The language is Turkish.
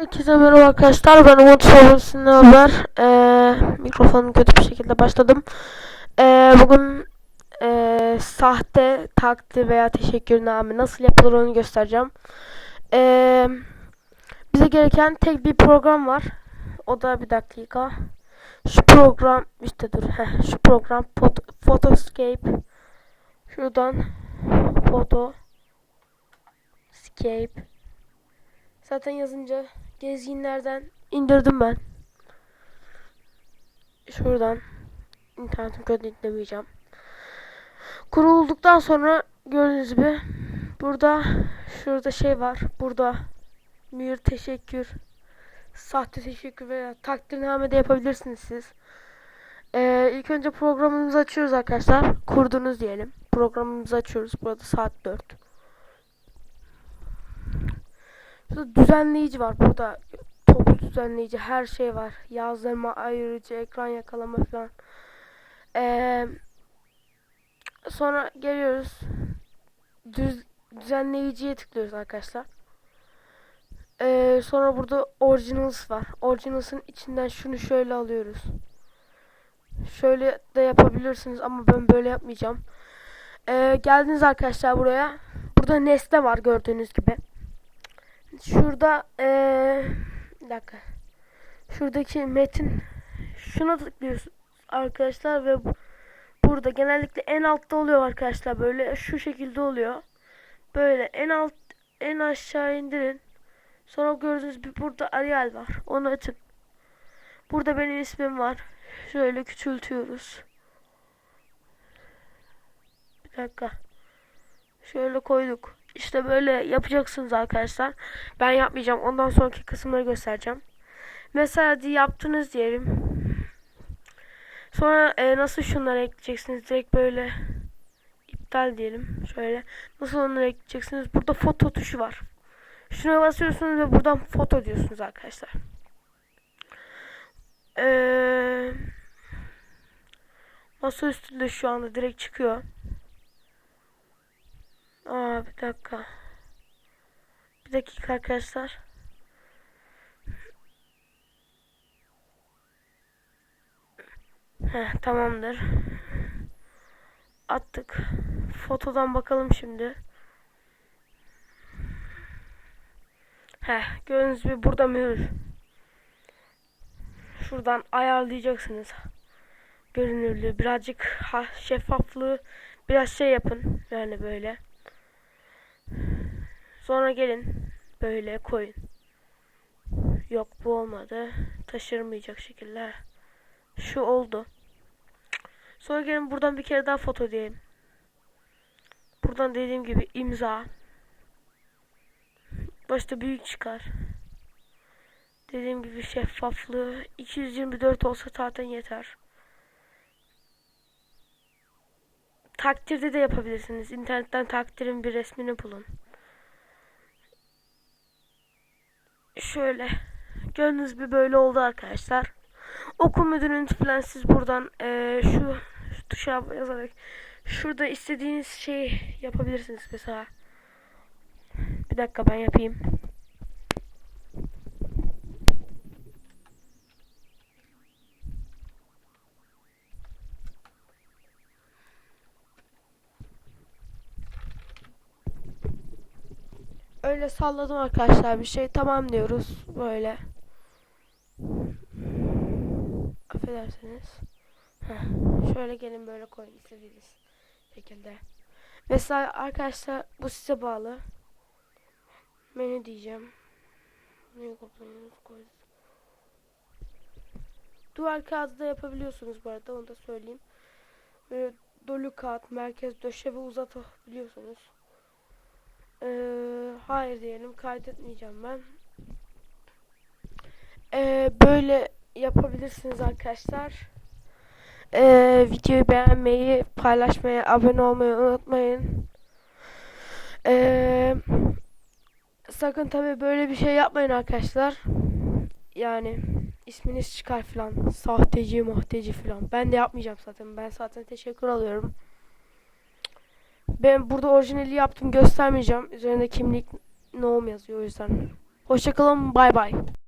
Herkese merhaba arkadaşlar. Ben Umut Sorusu ne haber? Ee, mikrofonum kötü bir şekilde başladım. Ee, bugün ee, sahte takdir veya teşekkürname nasıl yapılır onu göstereceğim. Ee, bize gereken tek bir program var. O da bir dakika. Şu program işte dur. Heh, şu program Phot- Photoscape. Şuradan Photoscape. Zaten yazınca gezginlerden indirdim ben. Şuradan internetim kötü demeyeceğim. Kurulduktan sonra gördüğünüz gibi burada şurada şey var. Burada mühür teşekkür sahte teşekkür veya takdirname de yapabilirsiniz siz. Ee, ilk önce programımızı açıyoruz arkadaşlar. Kurdunuz diyelim. Programımızı açıyoruz. Burada saat 4. Şurada düzenleyici var. Burada toplu düzenleyici her şey var. Yazdırma, ayırıcı, ekran yakalama falan. Ee, sonra geliyoruz. Düz, düzenleyiciye tıklıyoruz arkadaşlar. Ee, sonra burada originals var. Originals'ın içinden şunu şöyle alıyoruz. Şöyle de yapabilirsiniz ama ben böyle yapmayacağım. Ee, geldiniz arkadaşlar buraya. Burada nesne var gördüğünüz gibi. Şurada ee, bir dakika. Şuradaki metin şuna tıklıyoruz arkadaşlar ve bu- burada genellikle en altta oluyor arkadaşlar böyle şu şekilde oluyor. Böyle en alt en aşağı indirin. Sonra gördüğünüz bir burada Arial var. Onu açın. Burada benim ismim var. Şöyle küçültüyoruz. Bir dakika. Şöyle koyduk. İşte böyle yapacaksınız arkadaşlar. Ben yapmayacağım. Ondan sonraki kısımları göstereceğim. Mesela hadi yaptınız diyelim. Sonra e, nasıl şunları ekleyeceksiniz? Direkt böyle iptal diyelim. Şöyle. Nasıl onları ekleyeceksiniz? Burada foto tuşu var. Şuna basıyorsunuz ve buradan foto diyorsunuz arkadaşlar. Eee masa üstünde şu anda direkt çıkıyor. Aa bir dakika. Bir dakika arkadaşlar. Heh, tamamdır. Attık. Fotodan bakalım şimdi. Heh, gördüğünüz gibi burada mühür. Şuradan ayarlayacaksınız. Görünürlüğü, birazcık ha, şeffaflığı biraz şey yapın. Yani böyle. Sonra gelin böyle koyun. Yok bu olmadı. Taşırmayacak şekilde. Şu oldu. Sonra gelin buradan bir kere daha foto diyelim. Buradan dediğim gibi imza. Başta büyük çıkar. Dediğim gibi şeffaflığı 224 olsa zaten yeter. Takdirde de yapabilirsiniz. İnternetten takdirin bir resmini bulun. Şöyle. Gördüğünüz gibi böyle oldu arkadaşlar. Okul müdürünün falan siz buradan eee, şu, şu tuşa yazarak şurada istediğiniz şeyi yapabilirsiniz mesela. Bir dakika ben yapayım. Öyle salladım arkadaşlar bir şey tamam diyoruz böyle. Affedersiniz. Heh, şöyle gelin böyle koyun istediğiniz şekilde. Mesela arkadaşlar bu size bağlı. Menü diyeceğim. Menü kopyalıyoruz. Duvar kağıdı da yapabiliyorsunuz bu arada onu da söyleyeyim. Böyle dolu kağıt, merkez döşe ve uzatabiliyorsunuz. Ee, hayır diyelim kaydetmeyeceğim ben. Ee, böyle yapabilirsiniz arkadaşlar. Ee, videoyu beğenmeyi, paylaşmayı, abone olmayı unutmayın. Ee, sakın tabi böyle bir şey yapmayın arkadaşlar. Yani isminiz çıkar falan. Sahteci, muhteci falan. Ben de yapmayacağım zaten. Ben zaten teşekkür alıyorum. Ben burada orijinali yaptım göstermeyeceğim. Üzerinde kimlik nom yazıyor o yüzden. Hoşçakalın. Bay bay.